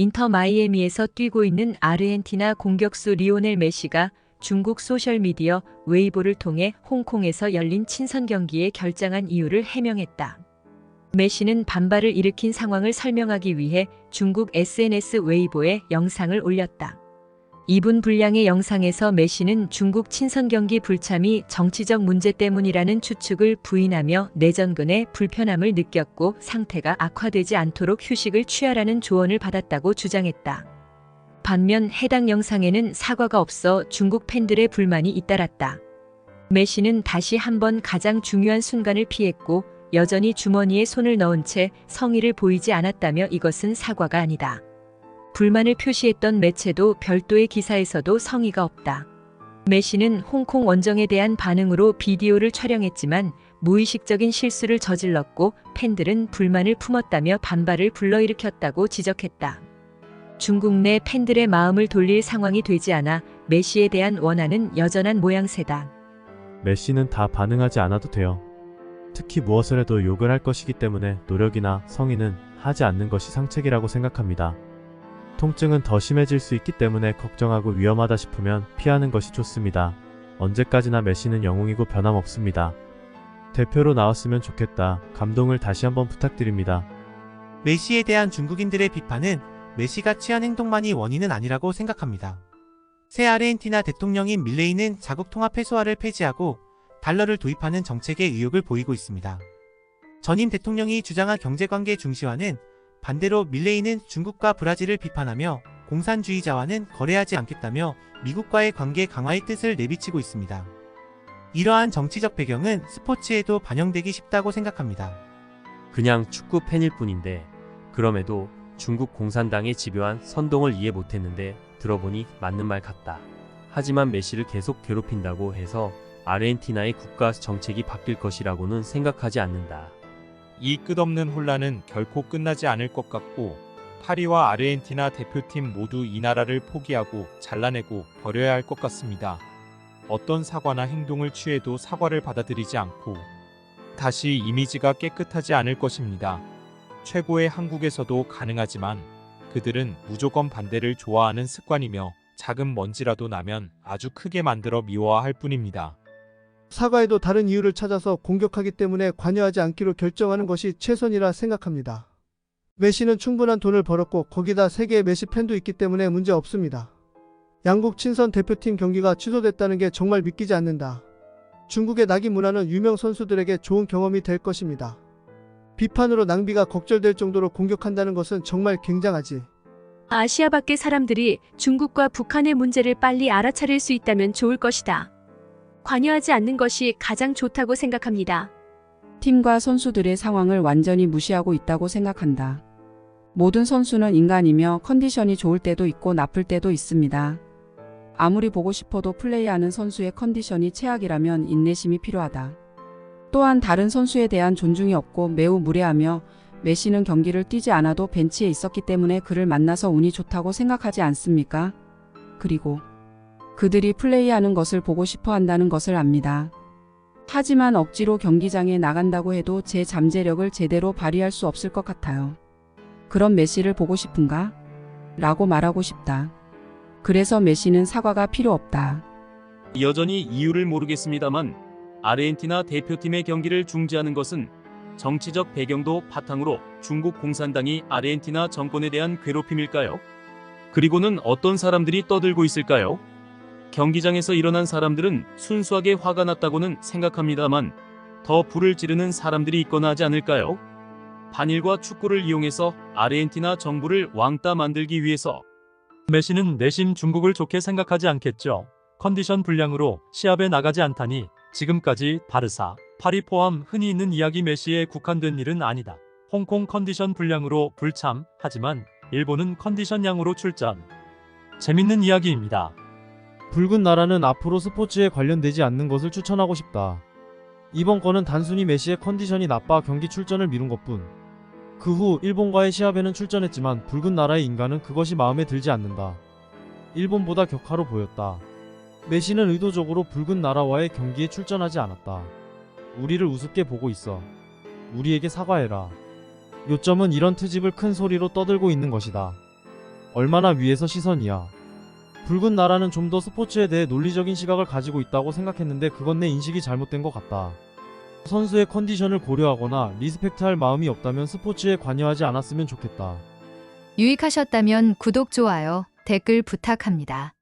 인터 마이애미에서 뛰고 있는 아르헨티나 공격수 리오넬 메시가 중국 소셜미디어 웨이보를 통해 홍콩에서 열린 친선 경기에 결장한 이유를 해명했다. 메시는 반발을 일으킨 상황을 설명하기 위해 중국 SNS 웨이보에 영상을 올렸다. 2분 분량의 영상에서 메시는 중국 친선 경기 불참이 정치적 문제 때문이라는 추측을 부인하며 내전근에 불편함을 느꼈고 상태가 악화되지 않도록 휴식을 취하라는 조언을 받았다고 주장했다. 반면 해당 영상에는 사과가 없어 중국 팬들의 불만이 잇따랐다. 메시는 다시 한번 가장 중요한 순간을 피했고 여전히 주머니에 손을 넣은 채 성의를 보이지 않았다며 이것은 사과가 아니다. 불만을 표시했던 매체도 별도의 기사에서도 성의가 없다. 메시는 홍콩 원정에 대한 반응으로 비디오를 촬영했지만 무의식적인 실수를 저질렀고 팬들은 불만을 품었다며 반발을 불러일으켰다고 지적했다. 중국 내 팬들의 마음을 돌릴 상황이 되지 않아 메시에 대한 원한은 여전한 모양새다. 메시는 다 반응하지 않아도 돼요. 특히 무엇을 해도 욕을 할 것이기 때문에 노력이나 성의는 하지 않는 것이 상책이라고 생각합니다. 통증은 더 심해질 수 있기 때문에 걱정하고 위험하다 싶으면 피하는 것이 좋습니다. 언제까지나 메시는 영웅이고 변함없습니다. 대표로 나왔으면 좋겠다. 감동을 다시 한번 부탁드립니다. 메시에 대한 중국인들의 비판은 메시가 취한 행동만이 원인은 아니라고 생각합니다. 새 아르헨티나 대통령인 밀레이는 자국 통합 회수화를 폐지하고 달러를 도입하는 정책에 의욕을 보이고 있습니다. 전임 대통령이 주장한 경제관계 중시화는 반대로 밀레이는 중국과 브라질을 비판하며 공산주의자와는 거래하지 않겠다며 미국과의 관계 강화의 뜻을 내비치고 있습니다. 이러한 정치적 배경은 스포츠에도 반영되기 쉽다고 생각합니다. 그냥 축구 팬일 뿐인데 그럼에도 중국 공산당의 집요한 선동을 이해 못했는데 들어보니 맞는 말 같다. 하지만 메시를 계속 괴롭힌다고 해서 아르헨티나의 국가 정책이 바뀔 것이라고는 생각하지 않는다. 이 끝없는 혼란은 결코 끝나지 않을 것 같고 파리와 아르헨티나 대표팀 모두 이 나라를 포기하고 잘라내고 버려야 할 것 같습니다. 어떤 사과나 행동을 취해도 사과를 받아들이지 않고 다시 이미지가 깨끗하지 않을 것입니다. 최고의 한국에서도 가능하지만 그들은 무조건 반대를 좋아하는 습관이며 작은 먼지라도 나면 아주 크게 만들어 미워할 뿐입니다. 사과에도 다른 이유를 찾아서 공격하기 때문에 관여하지 않기로 결정하는 것이 최선이라 생각합니다. 메시는 충분한 돈을 벌었고 거기다 세계의 메시 팬도 있기 때문에 문제 없습니다. 양국 친선 대표팀 경기가 취소됐다는 게 정말 믿기지 않는다. 중국의 낙인 문화는 유명 선수들에게 좋은 경험이 될 것입니다. 비판으로 낭비가 걱절될 정도로 공격한다는 것은 정말 굉장하지. 아시아 밖의 사람들이 중국과 북한의 문제를 빨리 알아차릴 수 있다면 좋을 것이다. 관여하지 않는 것이 가장 좋다고 생각합니다. 팀과 선수들의 상황을 완전히 무시하고 있다고 생각한다. 모든 선수는 인간이며 컨디션이 좋을 때도 있고 나쁠 때도 있습니다. 아무리 보고 싶어도 플레이하는 선수의 컨디션이 최악이라면 인내심이 필요하다. 또한 다른 선수에 대한 존중이 없고 매우 무례하며 메시는 경기를 뛰지 않아도 벤치에 있었기 때문에 그를 만나서 운이 좋다고 생각하지 않습니까? 그리고 그들이 플레이하는 것을 보고 싶어 한다는 것을 압니다. 하지만 억지로 경기장에 나간다고 해도 제 잠재력을 제대로 발휘할 수 없을 것 같아요. 그런 메시를 보고 싶은가? 라고 말하고 싶다. 그래서 메시는 사과가 필요 없다. 여전히 이유를 모르겠습니다만 아르헨티나 대표팀의 경기를 중지하는 것은 정치적 배경도 바탕으로 중국 공산당이 아르헨티나 정권에 대한 괴롭힘일까요? 그리고는 어떤 사람들이 떠들고 있을까요? 경기장에서 일어난 사람들은 순수하게 화가 났다고는 생각합니다만 더 불을 지르는 사람들이 있거나 하지 않을까요? 반일과 축구를 이용해서 아르헨티나 정부를 왕따 만들기 위해서 메시는 내심 중국을 좋게 생각하지 않겠죠. 컨디션 불량으로 시합에 나가지 않다니 지금까지 바르사, 파리 포함 흔히 있는 이야기 메시에 국한된 일은 아니다. 홍콩 컨디션 불량으로 불참, 하지만 일본은 컨디션 양으로 출전. 재밌는 이야기입니다. 붉은 나라는 앞으로 스포츠에 관련되지 않는 것을 추천하고 싶다. 이번 건은 단순히 메시의 컨디션이 나빠 경기 출전을 미룬 것뿐. 그 후 일본과의 시합에는 출전했지만 붉은 나라의 인간은 그것이 마음에 들지 않는다. 일본보다 격하로 보였다. 메시는 의도적으로 붉은 나라와의 경기에 출전하지 않았다. 우리를 우습게 보고 있어. 우리에게 사과해라. 요점은 이런 트집을 큰 소리로 떠들고 있는 것이다. 얼마나 위에서 시선이야. 붉은 나라는 좀 더 스포츠에 대해 논리적인 시각을 가지고 있다고 생각했는데 그건 내 인식이 잘못된 것 같다. 선수의 컨디션을 고려하거나 리스펙트할 마음이 없다면 스포츠에 관여하지 않았으면 좋겠다. 유익하셨다면 구독, 좋아요, 댓글 부탁합니다.